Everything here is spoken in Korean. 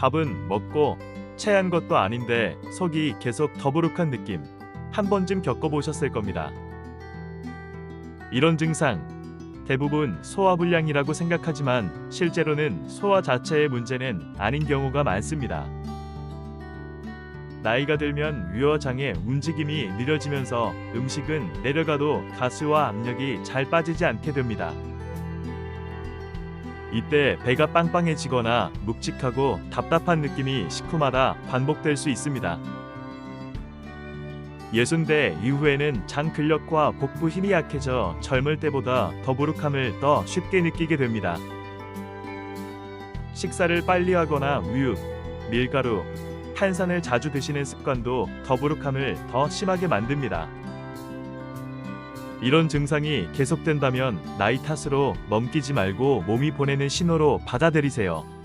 밥은 먹고 체한 것도 아닌데 속이 계속 더부룩한 느낌 한 번쯤 겪어보셨을 겁니다. 이런 증상 대부분 소화불량이라고 생각하지만 실제로는 소화 자체의 문제는 아닌 경우가 많습니다. 나이가 들면 위어장의 움직임이 느려지면서 음식은 내려가도 가스와 압력이 잘 빠지지 않게 됩니다. 이때 배가 빵빵해지거나 묵직하고 답답한 느낌이 식후마다 반복될 수 있습니다. 예순대 이후에는 장 근력과 복부 힘이 약해져 젊을 때보다 더부룩함을 더 쉽게 느끼게 됩니다. 식사를 빨리 하거나 우유, 밀가루, 탄산을 자주 드시는 습관도 더부룩함을 더 심하게 만듭니다. 이런 증상이 계속된다면 나이 탓으로 넘기지 말고 몸이 보내는 신호로 받아들이세요.